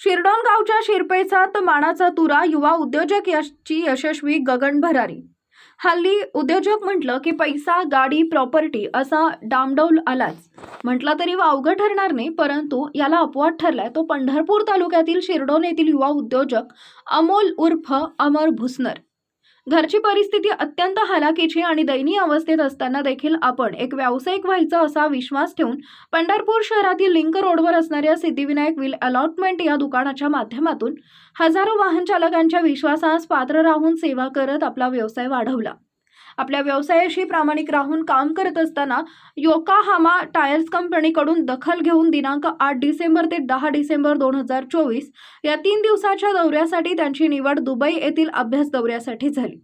शिरडॉन गावच्या शिरपेचात मानाचा तुरा युवा उद्योजक याची यशस्वी गगन भरारी. हल्ली उद्योजक म्हटलं की पैसा गाडी प्रॉपर्टी असा डामडौल आलाच. म्हटलं तरी वावगं ठरणार नाही परंतु याला अपवाद ठरलाय तो पंढरपूर तालुक्यातील शिरडोन येथील युवा उद्योजक अमोल उर्फ अमर भुसनर. घरची परिस्थिती अत्यंत हलाखीची आणि दयनीय अवस्थेत असताना देखील आपण एक व्यावसायिक व्हायचं असा विश्वास ठेवून पंढरपूर शहरातील लिंक रोडवर असणाऱ्या सिद्धिविनायक विल अलॉटमेंट या दुकानाच्या माध्यमातून हजारो वाहन चालकांच्या विश्वासास पात्र राहून सेवा करत आपला व्यवसाय वाढवला. आपल्या व्यवसायाशी प्रामाणिक राहून काम करत असताना योकाहामा टायर्स कंपनीकडून दखल घेऊन दिनांक आठ डिसेंबर ते दहा डिसेंबर दोन हजार चोवीस या तीन दिवसाच्या दौऱ्यासाठी त्यांची निवड दुबई येथील अभ्यास दौऱ्यासाठी झाली.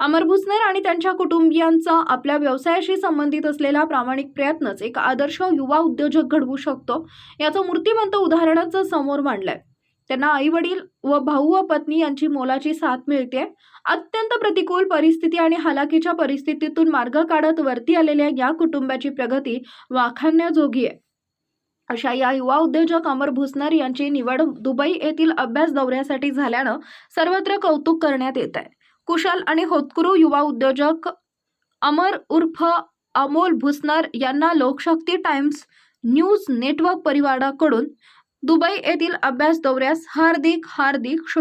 अमर भुसनर आणि त्यांच्या कुटुंबियांचा आपल्या व्यवसायाशी संबंधित असलेला प्रामाणिक प्रयत्नच एक आदर्श युवा उद्योजक घडवू शकतो याचं मूर्तिमंत उदाहरणाचं समोर मांडलंय. त्यांना आई वडील व भाऊ व पत्नी यांची मोलाची साथ मिळते. अत्यंत प्रतिकूल परिस्थिती आणि हालाकीच्या परिस्थितीतून मार्ग काढत वरती आलेल्या या कुटुंबाची प्रगती वाखाणण्याजोगी आहे. अशा या युवा उद्योजक अमर भुसनर यांची निवड दुबई येथील अभ्यास दौऱ्यासाठी झाल्यानं सर्वत्र कौतुक करण्यात येत आहे. कुशल आणि होतकुरू युवा उद्योजक अमर उर्फ अमोल भुसनर यांना लोकशक्ती टाइम्स न्यूज नेटवर्क परिवाराकडून दुबई येथील अभ्यास दौऱ्यास हार्दिक हार्दिक शुभ